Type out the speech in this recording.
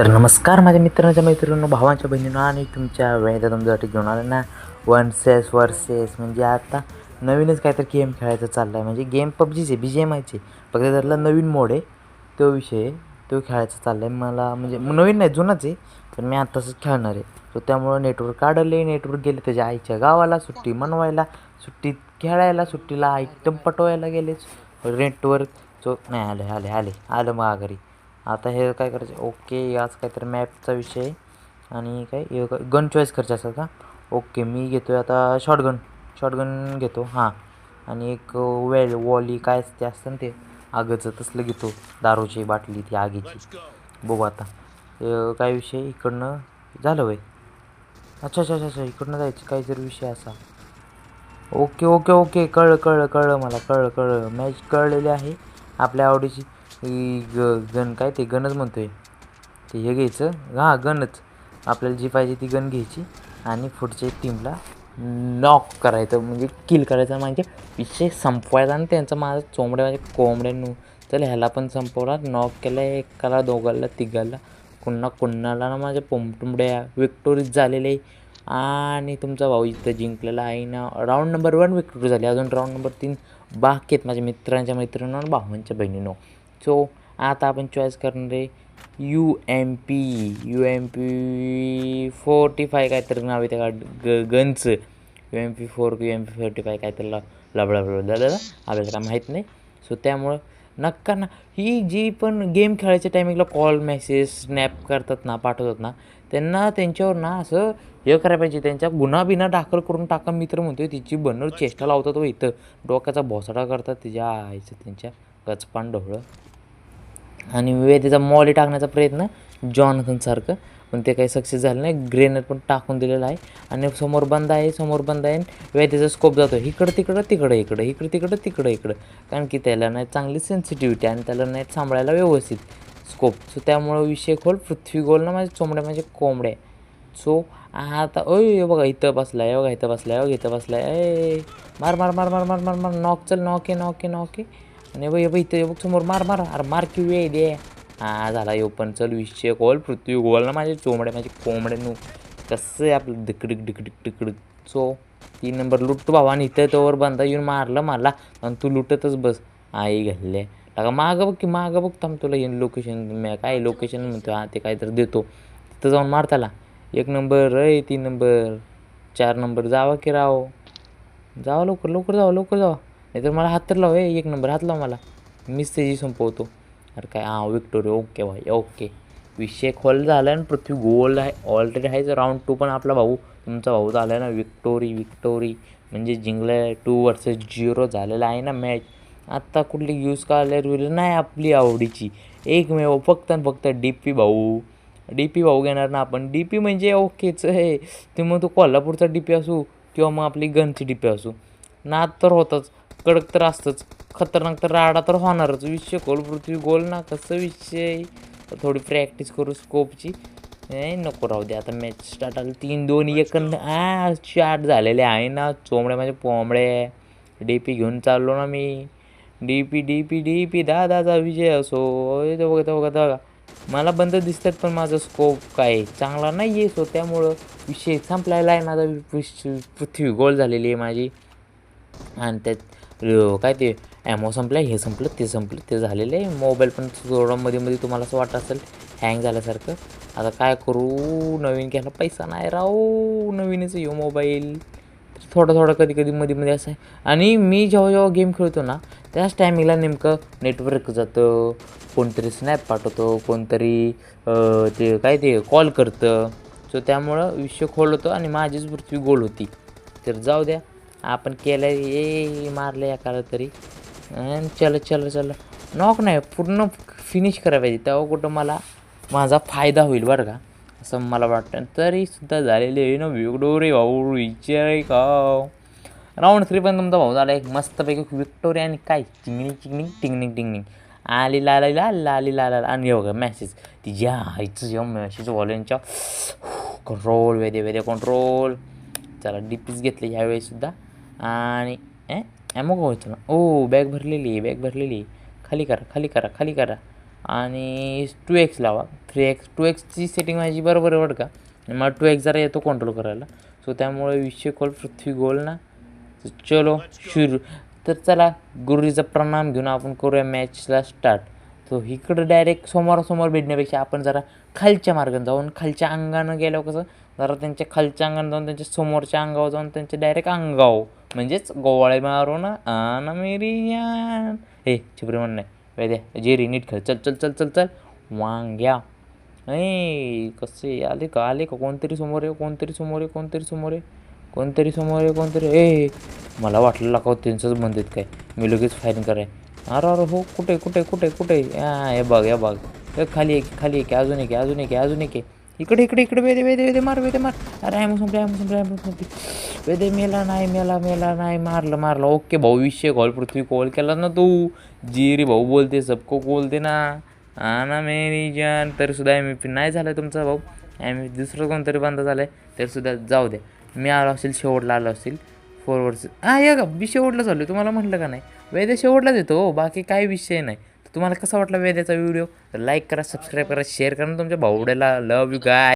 तर नमस्कार माझ्या मित्रांच्या मैत्रिणींनो भावांच्या बहिणींनो आणि तुमच्या वेळेचा तुमच्यासाठी घेऊन आलं ना वन सेस वर्सेस म्हणजे आता नवीनच काहीतरी गेम खेळायचं चाललं आहे म्हणजे गेम पबजीचे बी जी एम आयचे फक्त त्यातला नवीन मोड आहे तो विषय तो खेळायचा चालला आहे मला म्हणजे नवीन नाही जुनाच आहे पण मी आत्ताच खेळणार आहे सो त्यामुळं नेटवर्क काढले नेटवर्क गेले त्याच्या आईच्या गावाला सुट्टी मनवायला सुट्टीत खेळायला सुट्टीला आयटम पटवायला गेले नेटवर्क चो नाही आले आले आले आलं मग घरी आता हे काय करायचं? ओके आज काहीतरी मॅपचा विषय आहे. आणि काय गन चॉईस करायचं असं का? ओके मी घेतो आहे आता शॉटगन. शॉटगन घेतो हां. आणि एक वेल वॉली काय ते असतं ना ते? आगचं तसलं घेतो. दारूची बाटली ती आगीची. बघू आता. काय विषय? इकडनं झालं वय. अच्छा अच्छा अच्छा अच्छा इकडनं जायचं. काहीतरी विषय असा. Okay okay okay. कळलं कळलं कळलं मला. कळलं कळलं. मॅच कळलेली आहे आपल्या आवडीची. ही ग गन काय ते गनच आहे ते हे घ्यायचं. हां गनच आपल्याला जी पाहिजे ती गन घ्यायची आणि पुढच्या टीमला नॉक करायचं म्हणजे किल करायचं. म्हणजे विषय संपवायचा आणि त्यांचा माझा चोंबड्या म्हणजे कोंबड्यांनो चल ह्याला पण संपवला. नॉक केला एकाला दोघाला तिघाला. कुणा कुणाला ना माझ्या पोमटुंबड्या विक्टोरीज झालेले. आणि तुमचा भाऊ इथं जिंकलेला आहे ना. राऊंड नंबर वन विक्टोरी झाली. अजून राऊंड नंबर तीन बाकी आहेत माझ्या मित्रांच्या मैत्रिणींनो आणि भावांच्या बहिणीनं. सो आता आपण चॉईस करणार आहे U M P U M P forty five काहीतरी नाव आहे त्या ग गनचं U M P four U M P forty five काहीतरी लबडा आपल्याला काय माहीत नाही. सो त्यामुळं नक्का ना ही जी पण गेम खेळायच्या टायमिंगला कॉल मेसेज स्नॅप करतात ना पाठवतात ना त्यांना त्यांच्यावर ना असं हे करायला पाहिजे. त्यांच्या गुन्हा बिना दाखल करून टाका मित्र म्हणतोय तिची बनर चेष्टा लावतात व इथं. डोक्याचा भोसाडा करतात तिच्या आईचं त्यांच्या गचपान ढोळं आणि वेदेचा मॉली टाकण्याचा प्रयत्न जॉनथनसारखं पण ते काही सक्सेस झालं नाही. ग्रेनर पण टाकून दिलेलं आहे. आणि समोर बंद आहे समोर बंद आहे. वेदेचा स्कोप जातो. इकडं तिकडं तिकडं इकडं इकडं तिकडं तिकडं इकडं. कारण की त्याला नाही चांगली सेन्सिटिव्हिटी आणि त्याला नाही सांभाळायला व्यवस्थित स्कोप सो त्यामुळं विषय खोल. पृथ्वी गोल ना माझ्या चोंबड्या म्हणजे कोंबड्या. सो आता ओय बघा इथं बसला आहे बघा इथं बसला आहे बघा इथं बसला आहे ए मार मार मार मार मार मार मार. नॉक चल नॉक आहे नॉक आहे नॉक आहे आणि बघ बघ इथं बघ समोर मार मार अरे मार की आहे दे हा झाला येऊ पण चल विषय गोल पृथ्वी गोल ना माझे चोंबड्या माझे कोंबड्या नू. कसं आहे आपलं डिकडीक डिकडीक डिकडीक सो तीन नंबर लुटतो भावा आणि इथं तोवर बंदा येऊन मारलं मला आणि तू लुटतच बस. आई घालले. का मागं बघ की मागं बघ थांब तुला येईन लोकेशन काय लोकेशन म्हणतो हा ते काहीतरी देतो. तिथं जाऊन मारताला एक नंबर अय तीन नंबर चार नंबर जावा की राव. जावा लवकर लवकर जावा लवकर जावा. नाही तर मला हात तर लाव एक नंबर हात लाव मला. मीच त्याची संपवतो. अरे काय हां विक्टोरिया ओके भाई ओके. विषय खोल झाला आणि पृथ्वी गोल आहे. ऑलरेडी आहेच राऊंड टू पण आपला भाऊ तुमचा भाऊ झाला आहे ना विक्टोरी विक्टोरी. म्हणजे जिंकलं आहे टू वर्सेस झिरो झालेला आहे ना मॅच आत्ता कुठली यूज काढल्या नाही आपली आवडीची. एकमेव फक्त आणि फक्त डी पी भाऊ. डी पी भाऊ घेणार ना आपण. डी पी म्हणजे ओकेच आहे. ते मग तो कोल्हापूरचा डी पी असू किंवा मग आपली गनची डी पी असू. नाद तर होतंच. कडक तर असतंच. खतरनाक तर राडा तर होणारच. विषय गोल पृथ्वी गोल ना कसं विषय? थोडी प्रॅक्टिस करू स्कोपची नाही नको राहू दे आता मॅच स्टार्ट आली. तीन दोन एक आ चाट झालेले आहे ना. चोंबड्या म्हणजे पोंबड्या डी पी घेऊन चाललो ना मी. D P D P D P दादाचा विजय असो. इथं बघा इथं बघा मला बंद दिसतात पण माझा स्कोप काय? चांगला नाही आहे सो त्यामुळं विषय संपलेला आहे माझा पृथ्वी गोल झालेली आहे माझी. आणि त्यात काय ते ॲमो संपलं हे संपलं ते संपलं ते झालेलं आहे. मोबाईल पण थोडं मध्ये मध्ये तुम्हाला असं वाटत असेल हँग झाल्यासारखं. आता काय करू नवीन घ्यायला पैसा नाही राहू नवीनच येऊ मोबाईल थोडं थोडं कधी कधी मध्ये मध्ये असं आहे. आणि मी जेव्हा जेव्हा गेम खेळतो ना त्याच टायमिंगला नेमकं नेटवर्क जातं कोणतरी स्नॅप पाठवतो कोणतरी ते काय ते कॉल करतं. सो त्यामुळं विषय खोल होतं आणि माझीच पृथ्वी गोल होती. तर जाऊ द्या. आपण केलं ए मारलं एकाला तरी. आणि चल चल चल. नॉक नाही पूर्ण फिनिश करायला पाहिजे. तेव्हा कुठं मला माझा फायदा होईल बरं का असं मला वाटतं. तरीसुद्धा झालेले आहे ना विक्टोरी भाऊ विचार का? राऊंड थ्री पण तुमचा भाऊ झाला एक मस्तपैकी विक्टोरी आणि काय? चिंगणी चिंगणी टिंगनिंग टिंगनिंग आली लाला ला लाली लाला आणि आणि बघा मॅसेज तिच्या आईचं जेव्हा मॅसेज वॉलेनच्या कंट्रोल वेदे वेदे कंट्रोल चला डीपीच घेतले यावेळीसुद्धा आणि ए ॲमो का व्हायचं ना ओ बॅग भरलेली आहे बॅग भरलेली आहे. खाली करा खाली करा खाली करा. आणि टू एक्स लावा थ्री एक्स टू एक्सची सेटिंग माझी बरोबर आहे का. मला टू एक्स जरा येतो कंट्रोल करायला. सो त्यामुळे विषय कॉल पृथ्वी गोल ना. चलो शुरू. तर चला गुरुजीचा प्रणाम घेऊन आपण करूया मॅचला स्टार्ट तो इकडं डायरेक्ट समोरासमोर भेटण्यापेक्षा आपण जरा खालच्या मार्गाने जाऊन खालच्या अंगानं गेल्यावर कसं जरा त्यांच्या खालच्या अंगाने जाऊन त्यांच्या समोरच्या अंगावर जाऊन त्यांचे डायरेक्ट अंगाव म्हणजेच गोवाळे मारू ना आना मेरी हे चिपरे म्हण नाही. वैद्या जेरी नीट खेळ. चल चल चल चल चल. वांग्या. नाही कसे आले का? आले का? कोणतरी समोर आहे कोणतरी समोर आहे कोणतरी समोर आहे कोणतरी समोर आहे कोणतरी ए मला वाटलं लाका त्यांचंच म्हणतात काय. मी लगेच फायरिंग कराय अरे अरे हो कुठे कुठे कुठे कुठे? या हे बघ हे बघ. हे खाली एक खाली एक अजून एक अजून एक अजून एक. इकडे इकडे इकडे वेदे वेदे वेदे मार वेदे मार. अरे आहे संपले आहे संपले आहे संपले वेदे मेला नाही मेला मेला नाही मारलं मारलं. ओके भाऊ विषय कॉल पृथ्वी कॉल केला ना तू. जी रे भाऊ बोलते सबको बोलते ना. हा ना मेरी जान. तरी सुद्धा एम पी नाही झालं तुमचा भाऊ. एम दुसरं कोणतरी बंद झालं आहे तरीसुद्धा जाऊ द्या मी आलो असेल शेवटला आलो असेल. फॉरवर्डचं हा या का मी शेवटला चालू तुम्हाला म्हटलं का नाही? वेदे शेवटलाच येतो हो. बाकी काही विषय नाही. तुम्हाला कसा वाटला वेद्याचा व्हिडिओ तर लाईक करा सबस्क्राईब करा शेअर करा तुमच्या भावड्याला लव यू गाय